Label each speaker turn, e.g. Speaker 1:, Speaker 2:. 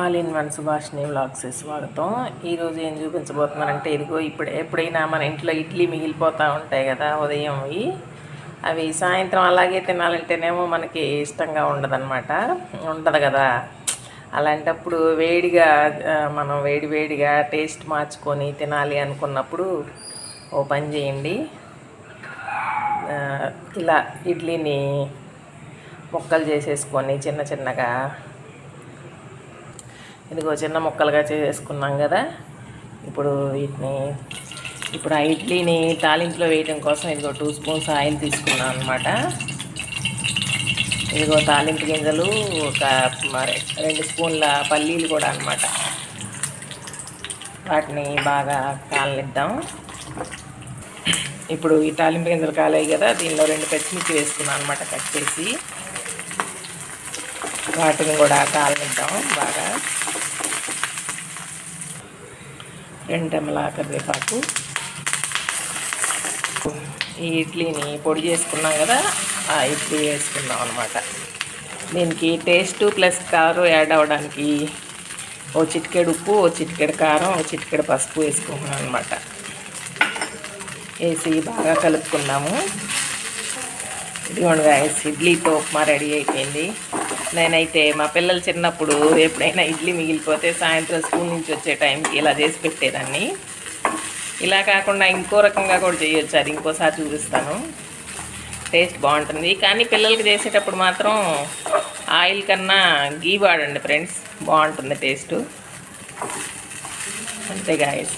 Speaker 1: All in one సుభాష్ని vlogs స్వాగతం ఈరోజు ఏం చూపించబోతున్నానంటే ఇదిగో ఇప్పుడు ఎప్పుడైనా మన ఇంట్లో ఇడ్లీ మిగిలిపోతూ ఉంటాయి కదా ఉదయం అవి. అవి సాయంత్రం అలాగే తినాలంటేనేమో మనకి ఇష్టంగా ఉండదన్నమాట. ఉండదు కదా. అలాంటప్పుడు వేడిగా మనం వేడి వేడిగా టేస్ట్ మార్చుకొని తినాలి అనుకున్నప్పుడు ఓ పని చేయండి. ఇలా ఇడ్లీని ముక్కలు చేసేసుకొని చిన్న చిన్నగా ఇదిగో చిన్న ముక్కలుగా చేసుకున్నాం కదా. ఇప్పుడు వీటిని ఇప్పుడు ఆ ఇడ్లీని తాలింపులో వేయడం కోసం ఇదిగో టూ స్పూన్స్ ఆయిల్ తీసుకున్నాం అనమాట ఇదిగో తాలింపు గింజలు ఒక రెండు స్పూన్ల పల్లీలు కూడా అనమాట వాటిని బాగా కాలనిద్దాం. ఇప్పుడు ఈ తాలింపు గింజలు కాలాయి కదా దీనిలో రెండు పచ్చిమిర్చి వేసుకున్నాం అనమాట కట్ చేసి. వాటిని కూడా కాలనిద్దాం బాగా. రెండు కరివేపాకు ఈ ఇడ్లీని పొడి చేసుకున్నాం కదా ఆ ఇడ్లీ వేసుకున్నాం అనమాట దీనికి టేస్ట్ ప్లస్ కారం యాడ్ అవ్వడానికి ఓ చిటికెడు ఉప్పు ఓ చిటికెడు కారం ఓ చిటికెడు పసుపు వేసుకున్నాం అనమాట వేసి బాగా కలుపుకున్నాము. ఇదిగోండి ఇడ్లీతో ఉప్మా రెడీ అయిపోయింది. నేనైతే మా పిల్లలు చిన్నప్పుడు ఎప్పుడైనా ఇడ్లీ మిగిలిపోతే సాయంత్రం స్కూల్ నుంచి వచ్చే టైంకి ఇలా చేసి పెట్టేదాన్ని. ఇలా కాకుండా ఇంకో రకంగా కూడా చేయొచ్చు అది ఇంకోసారి చూపిస్తాను. టేస్ట్ బాగుంటుంది. కానీ పిల్లలకి చేసేటప్పుడు మాత్రం ఆయిల్ కన్నా గీ వాడండి ఫ్రెండ్స్ బాగుంటుంది టేస్ట్. అంతే గాయస్.